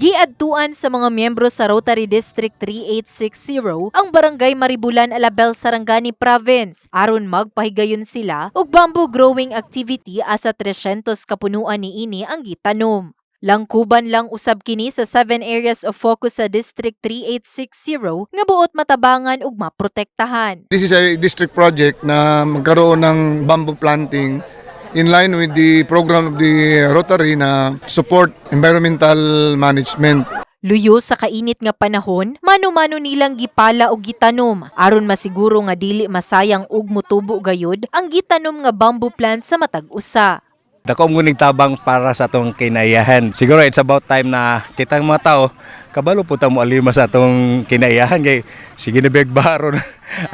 Giadtuan sa mga miyembro sa Rotary District 3860 ang Barangay Maribulan, Alabel, Sarangani Province aron magpahigayon sila og bamboo growing activity asa 300 kapunuan niini ang gitanom. Langkuban lang usab kini sa 7 areas of focus sa District 3860 nga buot matabangan ug maprotektahan. This is a district project na magkaroon ng bamboo planting in line with the program of the Rotary na support environmental management. Luyo sa kainit nga panahon, mano-mano nilang gipala og gitanom aron masiguro nga dili masayang ug mutubo gayud ang gitanom nga bamboo plant sa matag usa. Dako ang nguning tabang para sa atong kinayahan. Siguro it's about time na kitang mga tao kabalo po ta mo alima sa atong kinayahan kay sige na big baro na.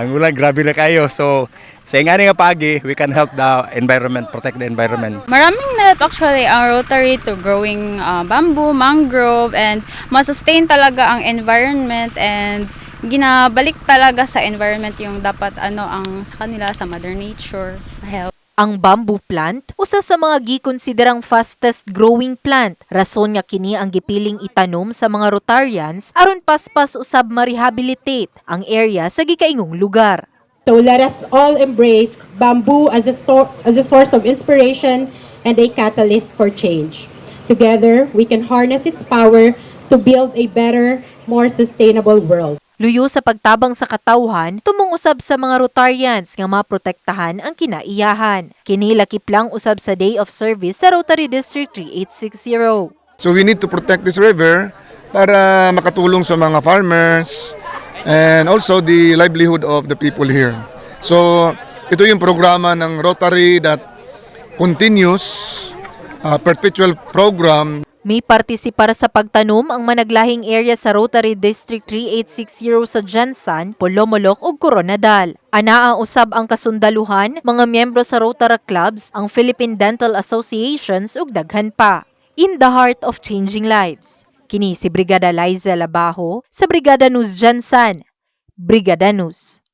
ang ulan grabe na kayo. So sa ingani nga pagi, we can help the environment, protect the environment. Maraming help actually ang Rotary to growing uh, bamboo, mangrove, and masustain talaga ang environment and ginabalik talaga sa environment yung dapat ano ang sa kanila sa mother nature help. Ang bamboo plant, usa sa mga gikonsiderang fastest growing plant. Rason nga kini ang gipiling itanom sa mga Rotarians aron paspas usab ma-rehabilitate ang area sa gikaingong lugar. So let us all embrace bamboo as a, as a source of inspiration and a catalyst for change. Together, we can harness its power to build a better, more sustainable world. Luyo sa pagtabang sa katawhan, tumong usab sa mga Rotarians nga maprotektahan ang kinaiyahan. Kini lakip lang usab sa Day of Service sa Rotary District 3860. So we need to protect this river para makatulong sa mga farmers and also the livelihood of the people here. So ito yung programa ng Rotary that continues uh, perpetual program May partisipar sa pagtanom ang managlahing area sa Rotary District 3860 sa Jansan, Polomolok ug Coronadal. Anaa usab ang kasundaluhan, mga miyembro sa Rotary Clubs, ang Philippine Dental Associations ug daghan pa. In the heart of changing lives. Kini si Brigada Liza Labajo sa Brigada News Jansan. Brigada News.